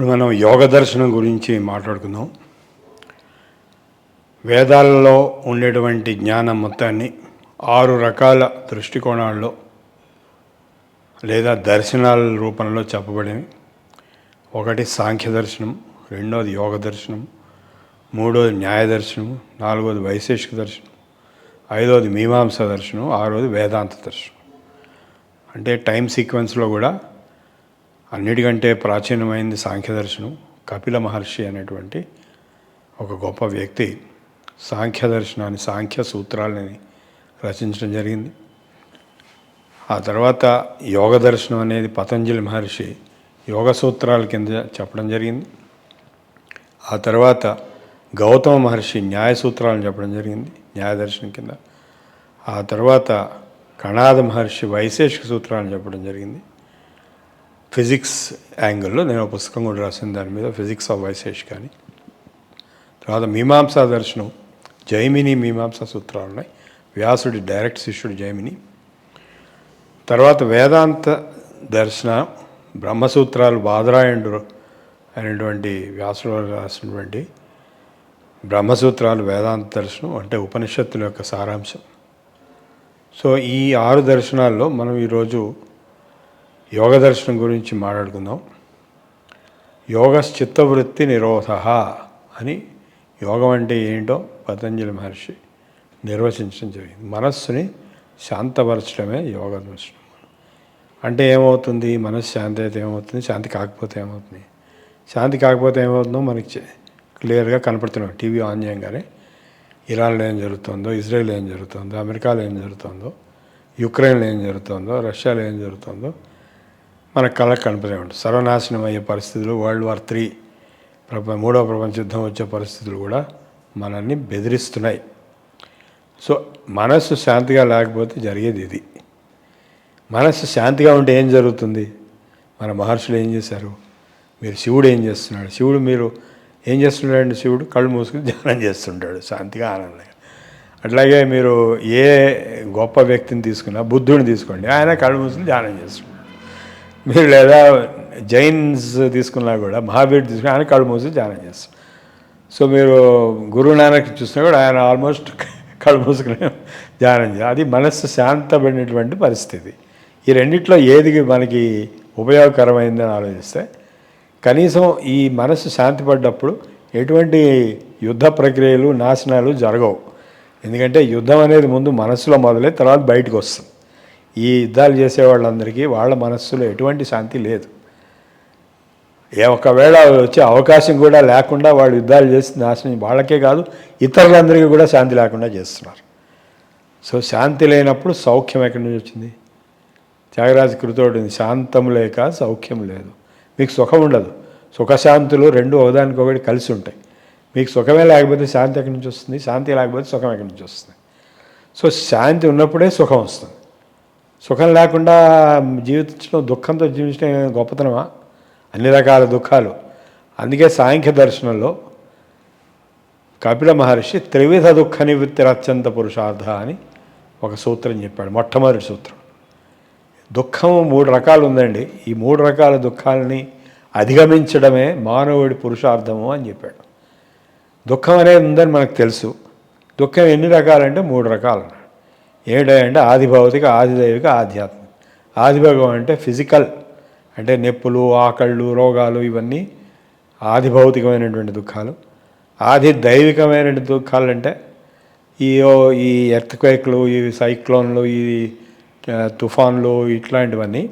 ఇప్పుడు మనం యోగ దర్శనం గురించి మాట్లాడుకుందాం. వేదాలలో ఉండేటువంటి జ్ఞానం మొత్తాన్ని ఆరు రకాల దృష్టికోణాల్లో లేదా దర్శనాల రూపంలో చెప్పబడినవి ఒకటి సాంఖ్య దర్శనం రెండోది యోగ దర్శనం మూడోది న్యాయ దర్శనం నాలుగోది వైశేషిక దర్శనం ఐదోది మీమాంస దర్శనం ఆరోది వేదాంత దర్శనం. అంటే టైం సీక్వెన్స్లో కూడా అన్నిటికంటే ప్రాచీనమైంది సాంఖ్య దర్శనం కపిల మహర్షి అనేటువంటి ఒక గొప్ప వ్యక్తి. సాంఖ్య దర్శనాన్ని సాంఖ్య సూత్రాలని రచించడం జరిగింది. ఆ తర్వాత యోగ దర్శనం అనేది పతంజలి మహర్షి యోగ సూత్రాల కింద చెప్పడం జరిగింది. ఆ తర్వాత గౌతమ మహర్షి న్యాయ సూత్రాలను చెప్పడం జరిగింది న్యాయ దర్శనం కింద. ఆ తర్వాత కణాద మహర్షి వైశేషిక సూత్రాలను చెప్పడం జరిగింది. ఫిజిక్స్ యాంగిల్లో నేను ఒక పుస్తకం కూడా రాసిన దాని మీద ఫిజిక్స్ ఆఫ్ వైశేష్ కానీ. తర్వాత మీమాంసా దర్శనం జైమిని మీమాంసా సూత్రాలు ఉన్నాయి. వ్యాసుడి డైరెక్ట్ శిష్యుడు జైమిని. తర్వాత వేదాంత దర్శన బ్రహ్మసూత్రాలు బాదరాయణుడు అనేటువంటి వ్యాసుడు రాసినటువంటి బ్రహ్మసూత్రాలు వేదాంత దర్శనం అంటే ఉపనిషత్తుల యొక్క సారాంశం. సో ఈ ఆరు దర్శనాల్లో మనం ఈరోజు యోగ దర్శనం గురించి మాట్లాడుకుందాం. యోగ చిత్తవృత్తి నిరోధ అని యోగం అంటే ఏంటో పతంజలి మహర్షి నిర్వచించడం జరిగింది. మనస్సుని శాంతపరచడమే యోగ దర్శనం. అంటే ఏమవుతుంది? మనస్సు శాంతి అయితే ఏమవుతుంది? శాంతి కాకపోతే ఏమవుతుంది? శాంతి కాకపోతే ఏమవుతుందో మనకి క్లియర్గా కనపడుతున్నాం టీవీ ఆన్ చేయగానే ఇరాన్లో ఏం జరుగుతుందో ఇజ్రాయెల్ ఏం జరుగుతుందో అమెరికాలో ఏం జరుగుతుందో యుక్రెయిన్లో ఏం జరుగుతుందో రష్యాలో ఏం జరుగుతుందో మన కళ్ళకు కనపడే ఉంటుంది సర్వనాశనం అయ్యే పరిస్థితులు వరల్డ్ వార్ త్రీ ప్రప మూడవ ప్రపంచ యుద్ధం వచ్చే పరిస్థితులు కూడా మనల్ని బెదిరిస్తున్నాయి. సో మనస్సు శాంతిగా లేకపోతే జరిగేది ఇది. మనస్సు శాంతిగా ఉంటే ఏం జరుగుతుంది? మన మహర్షులు ఏం చేశారు? మీరు శివుడు ఏం చేస్తున్నాడు? శివుడు మీరు ఏం చేస్తున్నాడండి శివుడు? కళ్ళు మూసుకుని ధ్యానం చేస్తుంటాడు శాంతిగా ఆనందంగా. అట్లాగే మీరు ఏ గొప్ప వ్యక్తిని తీసుకున్నా బుద్ధుడిని తీసుకోండి ఆయన కళ్ళు మూసుకుని ధ్యానం చేస్తున్నాడు. మీరు లేదా జైన్స్ తీసుకున్నా కూడా మహావీర్ తీసుకున్నా ఆయన కళ్ళు మూసి ధ్యానం చేస్తారు. సో మీరు గురునానక్ చూసినా కూడా ఆయన ఆల్మోస్ట్ కళ్ళు మూసుకునే ధ్యానం చేయాలి. అది మనస్సు శాంతపడినటువంటి పరిస్థితి. ఈ రెండిట్లో ఏది మనకి ఉపయోగకరమైందని ఆలోచిస్తే కనీసం ఈ మనస్సు శాంతిపడ్డప్పుడు ఎటువంటి యుద్ధ ప్రక్రియలు నాశనాలు జరగవు. ఎందుకంటే యుద్ధం అనేది ముందు మనసులో మొదలై తర్వాత బయటకు వస్తుంది. ఈ యుద్ధాలు చేసే వాళ్ళందరికీ వాళ్ళ మనస్సులో ఎటువంటి శాంతి లేదు. ఏ ఒకవేళ వచ్చే అవకాశం కూడా లేకుండా వాళ్ళు యుద్ధాలు చేసి నాశనం వాళ్ళకే కాదు ఇతరులందరికీ కూడా శాంతి లేకుండా చేస్తున్నారు. సో శాంతి లేనప్పుడు సౌఖ్యం ఎక్కడి నుంచి వచ్చింది? త్యాగరాజు కృతోడు శాంతం లేక సౌఖ్యం లేదు. మీకు సుఖం ఉండదు. సుఖశాంతులు రెండు ఒకదానికొకటి కలిసి ఉంటాయి. మీకు సుఖమే లేకపోతే శాంతి ఎక్కడి నుంచి వస్తుంది? శాంతి లేకపోతే సుఖం ఎక్కడి నుంచి వస్తుంది? సో శాంతి ఉన్నప్పుడే సుఖం వస్తుంది. సుఖం లేకుండా జీవించడం దుఃఖంతో జీవించడం గొప్పతనమా? అన్ని రకాల దుఃఖాలు. అందుకే సాంఖ్య దర్శనంలో కపిల మహర్షి త్రివిధ దుఃఖ నివృత్తి అత్యంత పురుషార్థ అని ఒక సూత్రం చెప్పాడు మొట్టమొదటి సూత్రం. దుఃఖం మూడు రకాలు ఉందండి. ఈ మూడు రకాల దుఃఖాలని అధిగమించడమే మానవుడి పురుషార్థము అని చెప్పాడు. దుఃఖం అనేది ఉందని మనకు తెలుసు. దుఃఖం ఎన్ని రకాలంటే మూడు రకాలు ఏంటంటే ఆదిభౌతిక ఆది దైవిక ఆధ్యాత్మిక. ఆది అంటే ఫిజికల్ అంటే నొప్పులు ఆకళ్ళు రోగాలు ఇవన్నీ ఆదిభౌతికమైనటువంటి దుఃఖాలు. ఆది దైవికమైనటువంటి దుఃఖాలు అంటే ఈ ఈ ఎర్త్క్వేక్లు ఈ సైక్లోన్లు ఈ తుఫాన్లు ఇట్లాంటివన్నీ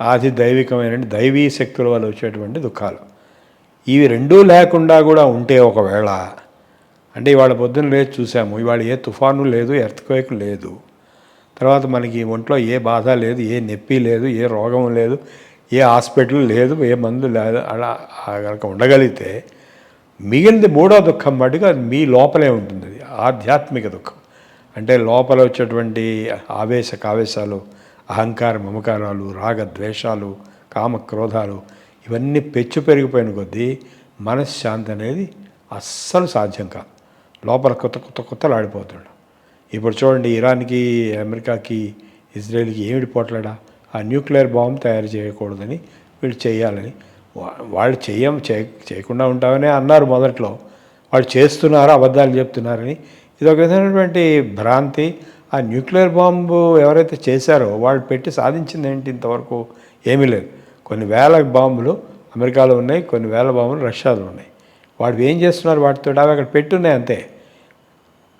ఆది దైవికమైన దైవీ శక్తుల వల్ల వచ్చేటువంటి దుఃఖాలు. ఇవి రెండూ లేకుండా కూడా ఉంటే ఒకవేళ అంటే ఇవాళ పొద్దున్న లేచి చూసాము. ఇవాళ ఏ తుఫాను లేదు ఎర్త్క్వేక్ లేదు. తర్వాత మనకి ఒంట్లో ఏ బాధ లేదు ఏ నొప్పి లేదు ఏ రోగం లేదు ఏ హాస్పిటల్ లేదు ఏ మందు లేదు అలా కనుక ఉండగలిగితే మిగిలింది మూడో దుఃఖం మటుకు అది మీ లోపలే ఉంటుంది. అది ఆధ్యాత్మిక దుఃఖం. అంటే లోపల వచ్చేటువంటి ఆవేశ కావేశాలు అహంకార మమకారాలు రాగ ద్వేషాలు కామ క్రోధాలు ఇవన్నీ పెచ్చు పెరిగిపోయిన కొద్దీ మనశ్శాంతి అనేది అస్సలు సాధ్యం కాదు. లోపల కొత్త కొత్త కొత్తలు ఆడిపోతాడు ఇప్పుడు చూడండి ఇరాన్కి అమెరికాకి ఇజ్రాయెల్కి ఏమిటి పోట్లాడా ఆ న్యూక్లియర్ బాంబ్ తయారు చేయకూడదని వీళ్ళు చేయాలని. వా- వాళ్ళు చేయం చే చేయకుండా ఉంటామని అన్నారు మొదట్లో. వాళ్ళు చేస్తున్నారు అబద్ధాలు చెప్తున్నారని. ఇది ఒక విధమైనటువంటి భ్రాంతి. ఆ న్యూక్లియర్ బాంబు ఎవరైతే చేశారో వాళ్ళు పెట్టి సాధించింది ఏంటి ఇంతవరకు ఏమీ లేదు. కొన్ని వేల బాంబులు అమెరికాలో ఉన్నాయి కొన్ని వేల బాంబులు రష్యాలో ఉన్నాయి. వాడు ఏం చేస్తున్నారు వాటితో అవి అక్కడ పెట్టున్నాయి అంతే.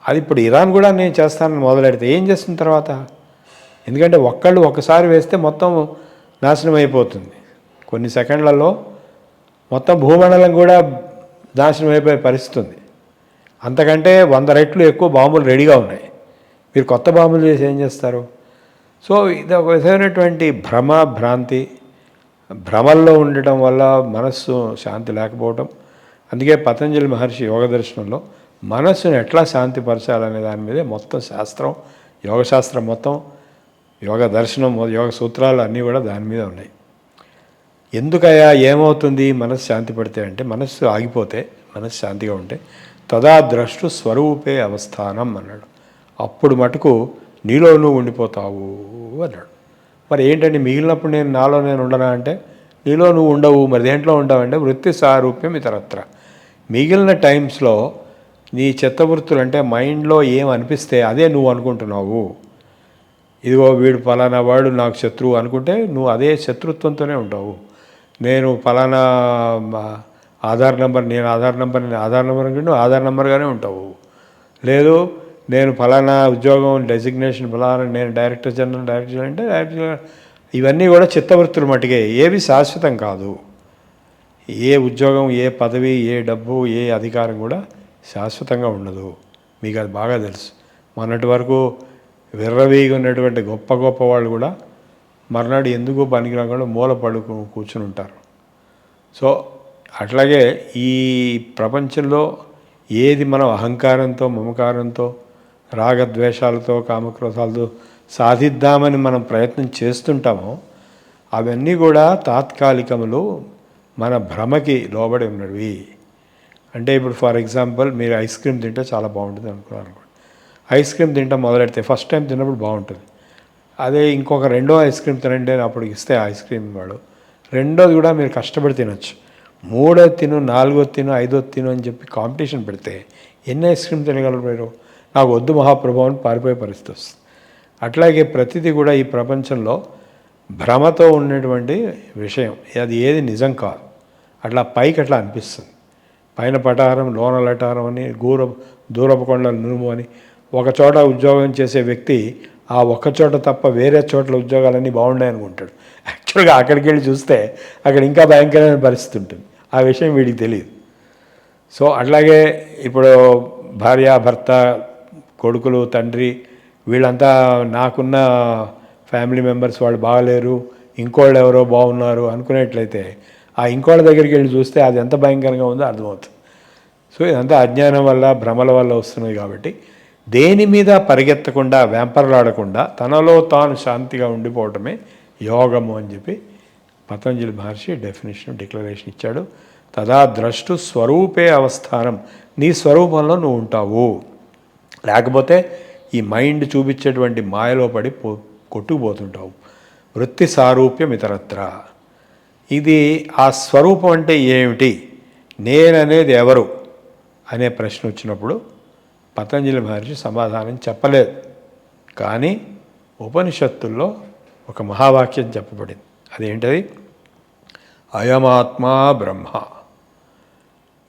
అది ఇప్పుడు ఇరాన్ కూడా నేను చేస్తానని మొదలెడితే ఏం చేస్తున్న తర్వాత? ఎందుకంటే ఒక్కళ్ళు ఒక్కసారి వేస్తే మొత్తం నాశనం అయిపోతుంది. కొన్ని సెకండ్లలో మొత్తం భూమండలం కూడా నాశనం అయిపోయే పరిస్థితి ఉంది. అంతకంటే వంద రెట్లు ఎక్కువ బాంబులు రెడీగా ఉన్నాయి. మీరు కొత్త బాంబులు చేసి ఏం చేస్తారు? సో ఇది ఒక విధమైనటువంటి భ్రమ భ్రాంతి. భ్రమల్లో ఉండటం వల్ల మనస్సు శాంతి లేకపోవటం. అందుకే పతంజలి మహర్షి యోగ దర్శనంలో మనస్సును ఎట్లా శాంతిపరచాలనే దాని మీదే మొత్తం శాస్త్రం యోగ శాస్త్రం మొత్తం యోగ దర్శనం యోగ సూత్రాలు అన్నీ కూడా దాని మీద ఉన్నాయి. ఎందుకయ్యా ఏమవుతుంది? మనస్సు శాంతి పడితే అంటే మనస్సు ఆగిపోతే మనస్సు శాంతిగా ఉంటే తదా ద్రష్టు స్వరూపే అవస్థానం అన్నాడు. అప్పుడు మటుకు నీలో నువ్వు ఉండిపోతావు అన్నాడు. మరి ఏంటంటే మిగిలినప్పుడు నేను నాలో నేను ఉండనా అంటే? నీలో నువ్వు ఉండవు మరి దేంట్లో ఉండవంటే వృత్తి సారూప్యం ఇతరత్ర. మిగిలిన టైమ్స్లో నీ చిత్తవృత్తులు అంటే మైండ్లో ఏం అనిపిస్తే అదే నువ్వు అనుకుంటున్నావు. ఇదిగో వీడు ఫలానా వాడు నాకు శత్రువు అనుకుంటే నువ్వు అదే శత్రుత్వంతోనే ఉంటావు. నేను ఫలానా ఆధార్ నెంబర్ నేను ఆధార్ నెంబర్ నేను ఆధార్ నెంబర్ అనుకుంటే నువ్వు ఆధార్ నెంబర్గానే ఉంటావు. లేదు నేను ఫలానా ఉద్యోగం డెసిగ్నేషన్ ఫలానా నేను డైరెక్టర్ జనరల్ డైరెక్టర్ జనరల్ అంటే డైరెక్టర్ ఇవన్నీ కూడా చిత్తవృత్తులు మట్టుకే ఏవి శాశ్వతం కాదు. ఏ ఉద్యోగం ఏ పదవి ఏ డబ్బు ఏ అధికారం కూడా శాశ్వతంగా ఉండదు. మీకు అది బాగా తెలుసు. మొన్నటి వరకు విర్రవీగి ఉన్నటువంటి గొప్ప గొప్ప వాళ్ళు కూడా మర్నాడు ఎందుకు పనికి రాకుండా మూల పడుకు కూర్చుని ఉంటారు. సో అట్లాగే ఈ ప్రపంచంలో ఏది మనం అహంకారంతో మమకారంతో రాగద్వేషాలతో కామక్రోధాలతో సాధిద్దామని మనం ప్రయత్నం చేస్తుంటామో అవన్నీ కూడా తాత్కాలికములు మన భ్రమకి లోబడి ఉన్నవి. అంటే ఇప్పుడు ఫర్ ఎగ్జాంపుల్ మీరు ఐస్ క్రీమ్ తింటే చాలా బాగుంటుంది అనుకున్నారు అనుకోండి. ఐస్ క్రీమ్ తింటాం మొదలెడితే ఫస్ట్ టైం తిన్నప్పుడు బాగుంటుంది. అదే ఇంకొక రెండో ఐస్ క్రీమ్ తినండి అని అప్పుడు ఇస్తే ఐస్ క్రీమ్ వాడు. రెండోది కూడా మీరు కష్టపడి తినొచ్చు. మూడోది తిను నాలుగోది తిను ఐదోది తిను అని చెప్పి కాంపిటీషన్ పెడితే ఎన్ని ఐస్ క్రీమ్ తినగలరు మీరు? నాకు వద్దు మహాప్రభావం పారిపోయే పరిస్థితి వస్తుంది. అట్లాగే ప్రతిదీ కూడా ఈ ప్రపంచంలో భ్రమతో ఉన్నటువంటి విషయం. అది ఏది నిజం కాదు. అట్లా పైకి అట్లా అనిపిస్తుంది. పైన పటారం లోన లటారం అని దూర దూరపు కొండల నునుము అని ఒకచోట ఉద్యోగం చేసే వ్యక్తి ఆ ఒక్క చోట తప్ప వేరే చోట్ల ఉద్యోగాలన్నీ బాగున్నాయి అనుకుంటాడు. యాక్చువల్గా అక్కడికి వెళ్ళి చూస్తే అక్కడ ఇంకా భయంకరమైన పరిస్థితి ఉంటుంది. ఆ విషయం వీడికి తెలియదు. సో అట్లాగే ఇప్పుడు భార్య భర్త కొడుకులు తండ్రి వీళ్ళంతా నాకున్న ఫ్యామిలీ మెంబర్స్ వాళ్ళు బాగలేరు ఇంకోళ్ళు ఎవరో బాగున్నారు అనుకునేట్లయితే ఆ ఇంకోళ్ళ దగ్గరికి వెళ్ళి చూస్తే అది ఎంత భయంకరంగా ఉందో అర్థమవుతుంది. సో ఇదంతా అజ్ఞానం వల్ల భ్రమల వల్ల వస్తున్నది కాబట్టి దేని మీద పరిగెత్తకుండా వెంపర్లాడకుండా తనలో తాను శాంతిగా ఉండిపోవటమే యోగము అని చెప్పి పతంజలి మహర్షి డెఫినేషన్ డిక్లరేషన్ ఇచ్చాడు. తదా ద్రష్టు స్వరూపే అవస్థానం. నీ స్వరూపంలో నువ్వు ఉంటావు. లేకపోతే ఈ మైండ్ చూపించేటువంటి మాయలో పడి పో కొట్టుకుపోతుంటావు. వృత్తి సారూప్యం ఇతరత్ర. ఇది ఆ స్వరూపం అంటే ఏమిటి? నేననేది ఎవరు? అనే ప్రశ్న వచ్చినప్పుడు పతంజలి మహర్షి సమాధానం చెప్పలేదు. కానీ ఉపనిషత్తుల్లో ఒక మహావాక్యం చెప్పబడింది. అదేంటది? అయమాత్మా బ్రహ్మ.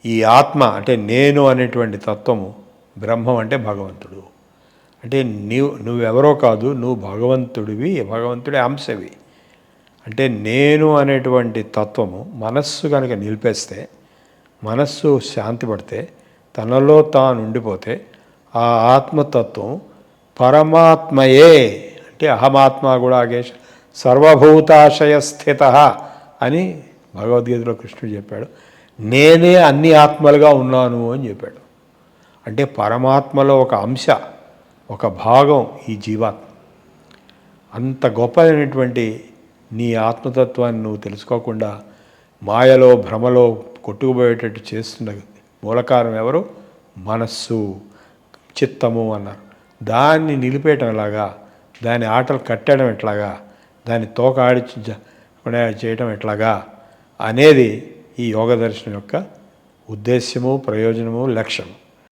ఈ ఆత్మ అంటే నేను అనేటువంటి తత్వము బ్రహ్మం అంటే భగవంతుడు. అంటే నీవు నువ్వెవరో కాదు నువ్వు భగవంతుడివి భగవంతుడి అంశవి. అంటే నేను అనేటువంటి తత్వము మనస్సు కనుక నిలిపేస్తే మనస్సు శాంతి పడితే తనలో తాను ఉండిపోతే ఆ ఆత్మతత్వం పరమాత్మయే అంటే అహమాత్మ కూడా ఆగేష్ సర్వభూతాశయ స్థిత అని భగవద్గీతలో కృష్ణుడు చెప్పాడు. నేనే అన్ని ఆత్మలుగా ఉన్నాను అని చెప్పాడు. అంటే పరమాత్మలో ఒక అంశ ఒక భాగం ఈ జీవాత్మ. అంత గొప్పదైనటువంటి నీ ఆత్మతత్వాన్ని నువ్వు తెలుసుకోకుండా మాయలో భ్రమలో కొట్టుకుపోయేటట్టు చేస్తున్న మూలకారం ఎవరు? మనస్సు చిత్తము అన్నారు. దాన్ని నిలిపేయటం ఎలాగా? దాని ఆటలు కట్టడం ఎట్లాగా? దాన్ని తోక ఆడిచి చేయటం ఎట్లాగా? అనేది ఈ యోగ దర్శనం యొక్క ఉద్దేశ్యము ప్రయోజనము లక్ష్యం